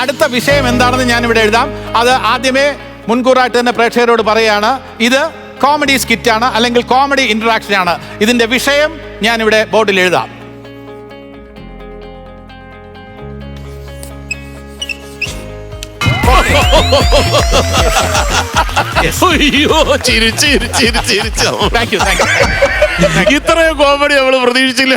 അടുത്ത വിഷയം എന്താണെന്ന് ഞാൻ ഇവിടെ എഴുതാം. അത് ആദ്യമേ മുൻകൂറായിട്ട് തന്നെ പ്രേക്ഷകരോട് പറയുകയാണ്. ഇത് കോമഡി സ്കിറ്റ് ആണ് അല്ലെങ്കിൽ കോമഡി ഇന്ററാക്ഷൻ ആണ്. ഇതിന്റെ വിഷയം ഞാൻ ഇവിടെ ബോർഡിൽ എഴുതാം. അയ്യോ ചിരി ചിരി ചിരി ചിരിച്ചു താങ്ക് യു താങ്ക് യു ഇത്രയും കോമഡി നമ്മൾ പ്രതീക്ഷിച്ചില്ല.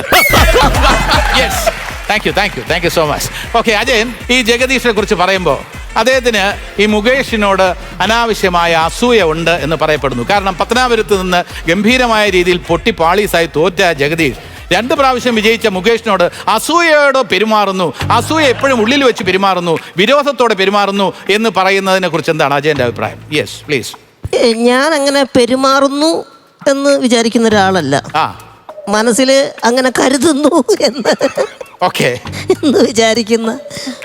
Yes thank you thank you thank you so much okay Ajayan ഈ ജഗദീഷിനെ കുറിച്ച് പറയുമ്പോൾ അദ്ദേഹത്തിന് ഈ മുകേഷിനോട് അനാവശ്യമായ അസൂയ ഉണ്ട് എന്ന് പറയപ്പെടുന്നു. കാരണം പത്തനാപുരത്ത് നിന്ന് ഗംഭീരമായ രീതിയിൽ പൊട്ടി പാളീസായി തോറ്റ ജഗദീഷ് രണ്ട് പ്രാവശ്യം വിജയിച്ച മുകേഷിനോട് അസൂയയോട് പെരുമാറുന്നു. അസൂയ എപ്പോഴും ഉള്ളിൽ വെച്ച് പെരുമാറുന്നു. വിരോധത്തോടെ പെരുമാറുന്നു എന്ന് പറയുന്നതിനെ കുറിച്ച് എന്താണ് അജയന്റെ അഭിപ്രായം? യെസ് പ്ലീസ് ഞാൻ അങ്ങനെ പെരുമാറുന്നു എന്ന് വിചാരിക്കുന്ന ഒരാളല്ല. മനസ്സിൽ അങ്ങനെ കരുതുന്നു എന്ന്. ഓക്കെ. എന്ന് വിചാരിക്കുന്ന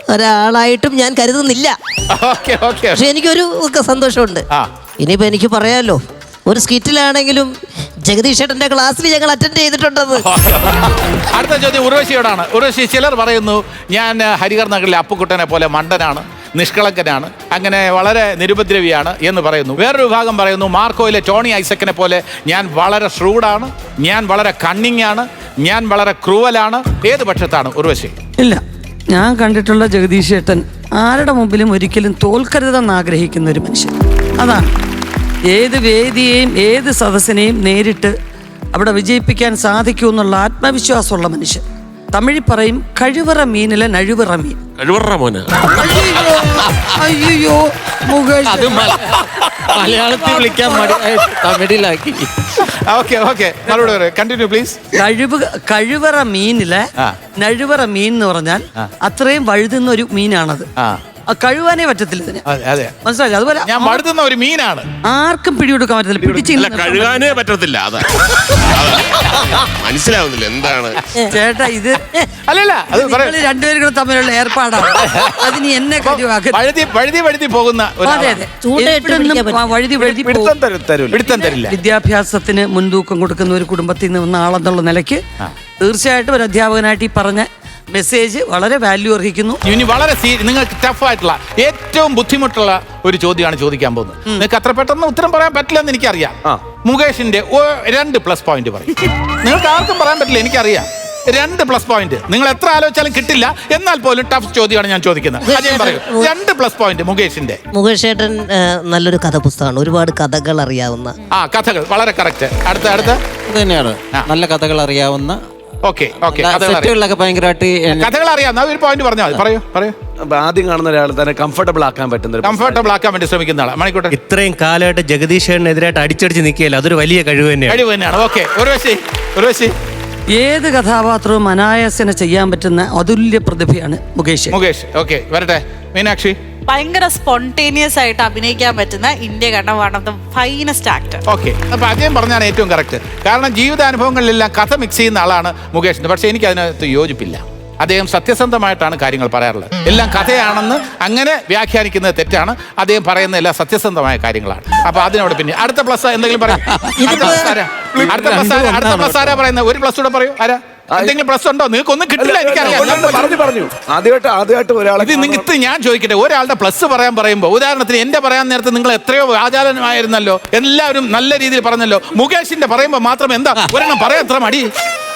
ഒരാളായിട്ടും ഞാൻ കരുതുന്നില്ല. Okay okay. പക്ഷെ എനിക്കൊരു ഒക്കെ സന്തോഷമുണ്ട്. ആ. ഇനിയിപ്പോ എനിക്ക് പറയാലോ ഒരു സ്കിറ്റിലാണെങ്കിലും ജഗദീഷ് ചേട്ടന്റെ ക്ലാസ്സിൽ ഞങ്ങൾ അറ്റൻഡ് ചെയ്തിട്ടുണ്ടെന്ന്. അടുത്ത ചോദ്യം ഉർവശിയോടാണ്. ഉർവശി ചിലർ പറയുന്നു ഞാൻ ഹരിഹർ നഗറിലെ അപ്പുക്കുട്ടനെ പോലെ മണ്ടനാണ് നിഷ്കളങ്കനാണ് അങ്ങനെ വളരെ നിരുപദ്രവിയാണ് എന്ന് പറയുന്നു. വേറൊരു വിഭാഗം പറയുന്നു മാർക്കോയിലെ ടോണി ഐസക്കിനെ പോലെ ഞാൻ വളരെ ഷ്രൂഡാണ് ഞാൻ വളരെ കണ്ണിങ് ആണ് ഞാൻ വളരെ ക്രൂവലാണ്. ഏത് പക്ഷത്താണ്? ഉർവശി. ഇല്ല. ഞാൻ കണ്ടിട്ടുള്ള ജഗദീഷ് ഏട്ടൻ ആരുടെ മുമ്പിലും ഒരിക്കലും തോൽക്കരുതെന്ന് ആഗ്രഹിക്കുന്ന ഒരു മനുഷ്യൻ. അതാണ്. ഏത് വേദിയെയും ഏത് സദസ്സിനെയും നേരിട്ട് അവിടെ വിജയിപ്പിക്കാൻ സാധിക്കുമെന്നുള്ള ആത്മവിശ്വാസമുള്ള മനുഷ്യൻ. തമിഴിൽ പറയും കഴിവറ മീനിലെ നഴിവറ മീൻ. കഴിവറ മോനെ. അയ്യോ അയ്യോ മുകേഷ്. അത് മല- മലയാളത്തിൽ വിളിക്കാൻ തമിഴിലാക്കി. ഓക്കെ ഓക്കെ മറുപടി കണ്ടിന്യൂ പ്ലീസ് കഴിവ് കഴിവറ മീനിലെ ആ. നഴുവറ മീൻ എന്ന് പറഞ്ഞാൽ അത്രയും വഴുതുന്ന ഒരു മീനാണത്. ആ. കഴുവാനേ പറ്റത്തില്ല ഇതിന്. അതെ അതെ. മനസ്സിലായി? അതുപോലെ ഞാൻ മടുത്തുന്ന ഒരു മീനാണ്. ആർക്കും പിടികൊടുക്കാൻ പറ്റത്തില്ല. പിടിച്ചില്ല കഴുകാനേ പറ്റത്തില്ല. അതാ. മനസ്സിലാവുന്നില്ല എന്താണ്. ചേട്ടാ ഇത് അല്ലല്ല അത് രണ്ടുപേരും കൂടെ തമ്മിലുള്ള ഏർപ്പാടാണ് അതിന് എന്നെ കഴിവാക്കരുത്. വഴുതി വഴുതി വഴുതി പോകുന്ന അതെ അതെ. വഴുതി വഴുതി പിടുത്തം തരില്ല. വിദ്യാഭ്യാസത്തിന് മുൻതൂക്കം കൊടുക്കുന്ന ഒരു കുടുംബത്തിൽ നിന്ന് വന്ന ആളെന്നുള്ള നിലയ്ക്ക് തീർച്ചയായിട്ടും ഒരു അധ്യാപകനായിട്ട് ഈ പറഞ്ഞ മെസ്സേജ് വളരെ വാല്യൂ അർഹിക്കുന്നു. ഇനി വളരെ നിങ്ങൾക്ക് ടഫ് ആയിട്ടുള്ള ഏറ്റവും ബുദ്ധിമുട്ടുള്ള ഒരു ചോദ്യമാണ് ചോദിക്കാൻ പോകുന്നത്. നിങ്ങൾക്ക് അത്ര പെട്ടെന്ന് ഉത്തരം പറയാൻ പറ്റില്ല എന്ന് എനിക്കറിയാം. ആ. മുകേഷിന്റെ രണ്ട് പ്ലസ് പോയിന്റ് പറയും. നിങ്ങൾക്ക് ആർക്കും പറയാൻ പറ്റില്ല എനിക്കറിയാം. രണ്ട് പ്ലസ് പോയിന്റ് നിങ്ങൾ എത്ര ആലോചിച്ചാലും കിട്ടില്ല. എന്നാൽ പോലും ടഫ് ചോദ്യമാണ് ഞാൻ ചോദിക്കുന്നത്. അജയൻ പറയൂ. രണ്ട് പ്ലസ് പോയിന്റ് മുകേഷിന്റെ. മുകേഷ് ഏട്ടൻ നല്ലൊരു കഥ പുസ്തകമാണ്. ഒരുപാട് കഥകൾ അറിയാവുന്ന. ആ കഥകൾ. വളരെ കറക്റ്റ് അടുത്ത അടുത്ത. തന്നെയാണ്. നല്ല കഥകൾ അറിയാവുന്ന ഓക്കെ ഓക്കെ. സെറ്റുകളിലൊക്കെ ഭയങ്കരമായിട്ട് കഥകൾ അറിയാം ഒരു പോയിന്റ് പറഞ്ഞാൽ മതി. പറയൂ പറയൂ. ആദ്യം കാണുന്ന ഒരാൾ തന്നെ കംഫർട്ടബിൾ ആക്കാൻ പറ്റുന്ന കംഫർട്ടബിൾ ആക്കാൻ വേണ്ടി ശ്രമിക്കുന്ന ആളാണ് മണിക്കൂട്ടെ. ഇത്രയും കാലമായിട്ട് ജഗദീഷേനെതിരായിട്ട് അടിച്ചടിച്ച് നിൽക്കുകയല്ല? അതൊരു വലിയ കഴിവ് തന്നെയാണ്. കഴിവ് തന്നെയാണ്. ഓക്കെ ഒരു വശി ഒരു വശി. ഏത് കഥാപാത്രവും അനായാസന ചെയ്യാൻ പറ്റുന്ന അതുല്യ പ്രതിഭയാണ് മുകേഷ്. മുകേഷ് ഓക്കെ വരട്ടെ. മീനാക്ഷി? ഭയങ്കര സ്പോണ്ടേനിയസ് ആയിട്ട് അഭിനയിക്കാൻ പറ്റുന്ന ഇന്ത്യ കണ്ട one of the finest actor okay അപ്പൊ അദ്ദേഹം പറഞ്ഞാണ് ഏറ്റവും കറക്റ്റ് കാരണം ജീവിതാനുഭവങ്ങളിലെല്ലാം കഥ മിക്സ് ചെയ്യുന്ന ആളാണ് മുകേഷ് പക്ഷെ എനിക്ക് അതിനകത്ത് യോജിപ്പില്ല. അദ്ദേഹം സത്യസന്ധമായിട്ടാണ് കാര്യങ്ങൾ പറയാറുള്ളത്. എല്ലാം കഥയാണെന്ന് അങ്ങനെ വ്യാഖ്യാനിക്കുന്നത് തെറ്റാണ്. അദ്ദേഹം പറയുന്ന എല്ലാം സത്യസന്ധമായ കാര്യങ്ങളാണ്. അപ്പൊ അതിനോട് പിന്നെ അടുത്ത പ്ലസ് എന്തെങ്കിലും പറയാം. അടുത്ത അടുത്ത പ്ലസ് ആരാ? അടുത്ത പ്ലസ് ആരാ പറയുന്നത്? ഒരു പ്ലസ് കൂടെ പറയൂ. ആരാ? എന്തെങ്കിലും പ്ലസ് ഉണ്ടോ നിങ്ങൾക്ക് ഒന്നും കിട്ടില്ല എനിക്കറിയാം. ഞാൻ പറഞ്ഞു പറഞ്ഞു. ആദ്യമായിട്ട് ആദ്യമായിട്ട് ഒരാളെ ഇത് നിങ്ങൾക്ക് ഞാൻ ചോദിക്കട്ടെ ഒരാളുടെ പ്ലസ് പറയാൻ പറയുമ്പോൾ ഉദാഹരണത്തിന് എന്റെ പറയാൻ നേരത്തെ നിങ്ങൾ എത്രയോ ആചാരമായിരുന്നല്ലോ എല്ലാവരും നല്ല രീതിയിൽ പറഞ്ഞല്ലോ മുകേഷിന്റെ പറയുമ്പോൾ മാത്രം എന്താ ഒരെണ്ണം പറയാൻ എത്ര മടി?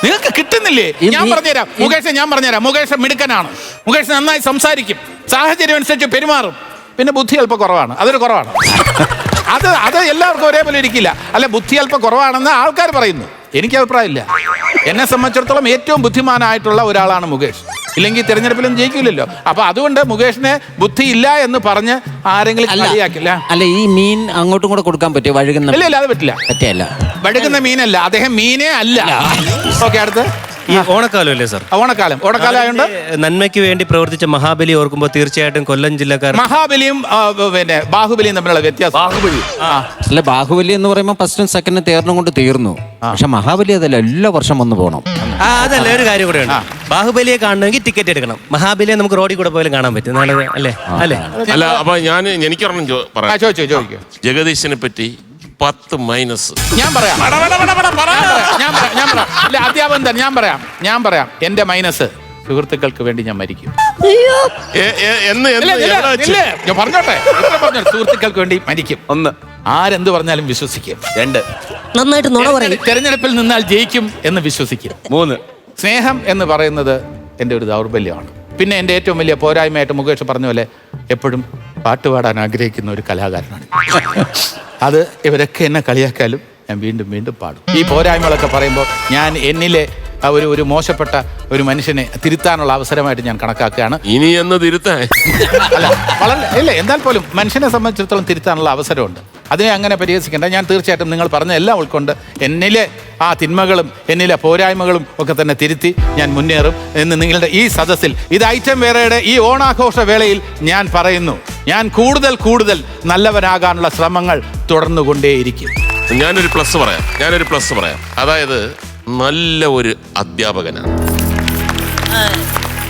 നിങ്ങൾക്ക് കിട്ടുന്നില്ലേ? ഞാൻ പറഞ്ഞുതരാം മുകേഷ് ഞാൻ പറഞ്ഞുതരാം മുകേഷ് മിടുക്കനാണ്. മുകേഷ് നന്നായി സംസാരിക്കും സാഹചര്യം അനുസരിച്ച് പെരുമാറും. പിന്നെ ബുദ്ധി അല്പം കുറവാണ് അതൊരു കുറവാണ്. അത് അത് എല്ലാവർക്കും ഒരേപോലെ ഇരിക്കില്ല. അല്ല ബുദ്ധി അല്പം കുറവാണെന്ന് ആൾക്കാർ പറയുന്നു. എനിക്ക് അഭിപ്രായമില്ല. എന്നെ സംബന്ധിച്ചിടത്തോളം ഏറ്റവും ബുദ്ധിമാനായിട്ടുള്ള ഒരാളാണ് മുകേഷ്. ഇല്ലെങ്കിൽ തിരഞ്ഞെടുപ്പിലും ജയിക്കില്ലല്ലോ അപ്പൊ അതുകൊണ്ട് മുകേഷിനെ ബുദ്ധി ഇല്ല എന്ന് പറഞ്ഞ് ആരെങ്കിലും കളിയാക്കില്ല. അല്ല ഈ മീൻ അങ്ങോട്ടും കൂടെ കൊടുക്കാൻ പറ്റുമോ? വഴുകുന്ന ഇല്ല ഇല്ല അത് പറ്റില്ല. പറ്റിയല്ല വഴുകുന്ന മീനല്ല അദ്ദേഹം മീനേ അല്ല. ഓക്കെ അടുത്ത്. ഈ ഓണക്കാലം അല്ലേ സാർ ഓണക്കാലം. ഓണക്കാലം ആയതുകൊണ്ട് നന്മയ്ക്ക് വേണ്ടി പ്രവർത്തിച്ച മഹാബലി ഓർക്കുമ്പോൾ തീർച്ചയായിട്ടും കൊല്ലം ജില്ലക്കാർ മഹാബലിയും ആ, പിന്നെ ബാഹുബലിയും തമ്മിലുള്ള വ്യത്യാസം. ബാഹുബലി. അല്ല ബാഹുബലി എന്ന് പറയുമ്പോൾ ഫസ്റ്റും സെക്കൻഡും തേർന്നും കൊണ്ട് തീർന്നു. പക്ഷെ മഹാബലി അതല്ല എല്ലാ വർഷം വന്ന് പോകണം ആ അതല്ല ഒരു കാര്യം കൂടെ ഉണ്ട്. ബാഹുബലിയെ കാണണമെങ്കിൽ ടിക്കറ്റ് എടുക്കണം. മഹാബലിയെ നമുക്ക് റോഡിൽ കൂടെ പോലും കാണാൻ പറ്റും. നാളെ അല്ലേ അല്ലേ? അല്ല അപ്പൊ ഞാൻ എനിക്ക് ചോ- ആ, പറയാം ചോദിച്ചോ ചോദിക്കോ. ജഗദീശിനെ പറ്റി പത്ത് മൈനസ് ഞാൻ പറയാം. ഞാൻ പറയാം ഞാൻ പറയാം ഞാൻ പറയാം. ഇല്ല അധ്യാപകൻ തന്നെ ഞാൻ പറയാം ഞാൻ പറയാം. എന്റെ മൈനസ് സുഹൃത്തുക്കൾക്ക് വേണ്ടി ഞാൻ മരിക്കും. അയ്യോ. എ- എ- എന്ന് എന്ന് ഇല്ല, ഇല്ല, എവിടെ വെച്ച്? ഇല്ല, ഞാൻ പറഞ്ഞോട്ടെ? ഇത്ര പറഞ്ഞു സുഹൃത്തുക്കൾക്ക് വേണ്ടി മരിക്കും. ഒന്ന്. ആരെന്ത് പറഞ്ഞാലും വിശ്വസിക്കും. രണ്ട്. നന്നായിട്ട് നുണ പറയും. തെരഞ്ഞെടുപ്പിൽ നിന്നാൽ ജയിക്കും എന്ന് വിശ്വസിക്കും. മൂന്ന്. സ്നേഹം എന്ന് പറയുന്നത് എന്റെ ഒരു ദൗർബല്യമാണ്. പിന്നെ എന്റെ ഏറ്റവും വലിയ പോരായ്മയായിട്ട് മുകേഷ് പറഞ്ഞ പോലെ എപ്പോഴും പാട്ട് പാടാൻ ആഗ്രഹിക്കുന്ന ഒരു കലാകാരനാണ്. അത് ഇവരൊക്കെ എന്നെ കളിയാക്കാലും ഞാൻ വീണ്ടും വീണ്ടും പാടും. ഈ പോരായ്മകളൊക്കെ പറയുമ്പോൾ ഞാൻ എന്നിലെ ആ ഒരു ഒരു മോശപ്പെട്ട ഒരു മനുഷ്യനെ തിരുത്താനുള്ള അവസരമായിട്ട് ഞാൻ കണക്കാക്കുകയാണ്. ഇനി എന്ന് തിരുത്താൻ? അല്ല വളരെ ഇല്ല എന്നാൽ പോലും മനുഷ്യനെ സംബന്ധിച്ചിടത്തോളം തിരുത്താനുള്ള അവസരമുണ്ട്. അതിനെ അങ്ങനെ പരിഹസിക്കേണ്ട. ഞാൻ തീർച്ചയായിട്ടും നിങ്ങൾ പറഞ്ഞ എല്ലാം ഉൾക്കൊണ്ട് എന്നിലെ ആ തിന്മകളും എന്നിലെ പോരായ്മകളും ഒക്കെ തന്നെ തിരുത്തി ഞാൻ മുന്നേറും എന്ന് നിങ്ങളുടെ ഈ സദസ്സിൽ ഇത് ഐറ്റം വേറെയുടെ ഈ ഓണാഘോഷ വേളയിൽ ഞാൻ പറയുന്നു. ഞാൻ കൂടുതൽ കൂടുതൽ നല്ലവനാകാനുള്ള ശ്രമങ്ങൾ തുടർന്നുകൊണ്ടേയിരിക്കും. ഞാനൊരു പ്ലസ് പറയാം. ഞാനൊരു പ്ലസ് പറയാം. അതായത് നല്ല ഒരു അധ്യാപകനാണ്.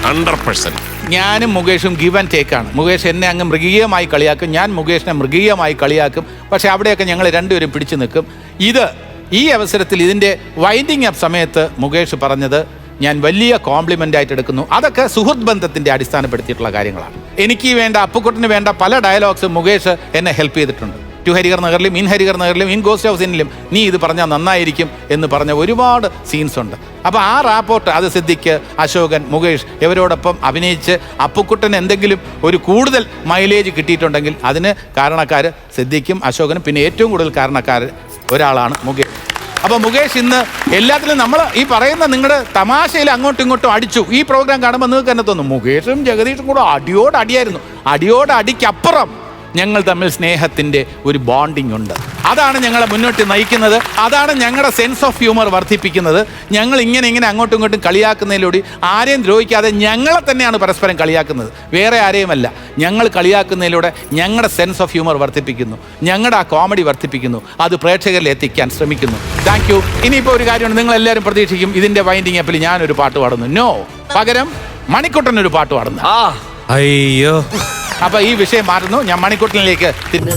ഹൺഡ്രഡ് പെർസെന്റ് ഞാനും മുകേഷും ഗിവ് ആൻഡ് ടേക്ക് ആണ്. മുകേഷ് എന്നെ അങ്ങ് മൃഗീയമായി കളിയാക്കും. ഞാൻ മുകേഷിനെ മൃഗീയമായി കളിയാക്കും. പക്ഷെ അവിടെയൊക്കെ ഞങ്ങൾ രണ്ടുപേരും പിടിച്ചു നിൽക്കും. ഇത് ഈ അവസരത്തിൽ ഇതിന്റെ വൈൻഡിങ് അപ്പ് സമയത്ത് മുകേഷ് പറഞ്ഞത് ഞാൻ വലിയ കോംപ്ലിമെന്റ് ആയിട്ട് എടുക്കുന്നു. അതൊക്കെ സുഹൃത്ത് ബന്ധത്തിന്റെ അടിസ്ഥാനപ്പെടുത്തിയിട്ടുള്ള കാര്യങ്ങളാണ്. എനിക്ക് വേണ്ട അപ്പുക്കുട്ടിന് വേണ്ട പല ഡയലോഗ്സ് മുകേഷ് എന്നെ ഹെൽപ്പ് ചെയ്തിട്ടുണ്ട്. ടു ഹരിഹർ നഗറിലും ഇൻ ഹരിഹർ നഗറിലും ഇൻ ഗോസ്റ്റ് ഹൗസ് ഇന്നിലും നീ ഇത് പറഞ്ഞാൽ നന്നായിരിക്കും എന്ന് പറഞ്ഞ ഒരുപാട് സീൻസ് ഉണ്ട്. അപ്പോൾ ആ റാപ്പോർട്ട് അത് സിദ്ദിഖ് അശോകൻ മുകേഷ് ഇവരോടൊപ്പം അഭിനയിച്ച് അപ്പുക്കുട്ടൻ എന്തെങ്കിലും ഒരു കൂടുതൽ മൈലേജ് കിട്ടിയിട്ടുണ്ടെങ്കിൽ അതിന് കാരണക്കാർ സിദ്ദിഖും അശോകനും പിന്നെ ഏറ്റവും കൂടുതൽ കാരണക്കാർ ഒരാളാണ് മുകേഷ്. അപ്പോൾ മുകേഷ് ഇന്ന് എല്ലാത്തിലും നമ്മൾ ഈ പറയുന്ന നിങ്ങളുടെ തമാശയിൽ അങ്ങോട്ടും ഇങ്ങോട്ടും അടിച്ചു. ഈ പ്രോഗ്രാം കാണുമ്പോൾ നിങ്ങൾക്ക് തന്നെ തോന്നും മുകേഷും ജഗദീഷും കൂടെ അടിയോട് അടിയായിരുന്നു അടിയോട് അടിക്കപ്പുറം ഞങ്ങൾ തമ്മിൽ സ്നേഹത്തിന്റെ ഒരു ബോണ്ടിങ് ഉണ്ട്. അതാണ് ഞങ്ങളെ മുന്നോട്ട് നയിക്കുന്നത്. അതാണ് ഞങ്ങളുടെ സെൻസ് ഓഫ് ഹ്യൂമർ വർദ്ധിപ്പിക്കുന്നത്. ഞങ്ങൾ ഇങ്ങനെ ഇങ്ങനെ അങ്ങോട്ടും ഇങ്ങോട്ടും കളിയാക്കുന്നതിലൂടെ ആരെയും ദ്രോഹിക്കാതെ ഞങ്ങളെ തന്നെയാണ് പരസ്പരം കളിയാക്കുന്നത്. വേറെ ആരെയുമല്ല. ഞങ്ങൾ കളിയാക്കുന്നതിലൂടെ ഞങ്ങളുടെ സെൻസ് ഓഫ് ഹ്യൂമർ വർദ്ധിപ്പിക്കുന്നു. ഞങ്ങളുടെ ആ കോമഡി വർദ്ധിപ്പിക്കുന്നു. അത് പ്രേക്ഷകരിൽ എത്തിക്കാൻ ശ്രമിക്കുന്നു. താങ്ക് യു ഇനിയിപ്പോൾ ഒരു കാര്യമാണ് നിങ്ങൾ എല്ലാവരും പ്രതീക്ഷിക്കും ഇതിന്റെ വൈൻഡിങ് അപ്പിൽ ഞാനൊരു പാട്ട് പാടുന്നു. നോ പകരം മണിക്കുട്ടൻ ഒരു പാട്ട് പാടുന്നു. ആ. അയ്യോ. അപ്പൊ ഈ വിഷയം മാറുന്നു. ഞാൻ മണിക്കൂട്ടിലേക്ക് തിരിഞ്ഞു.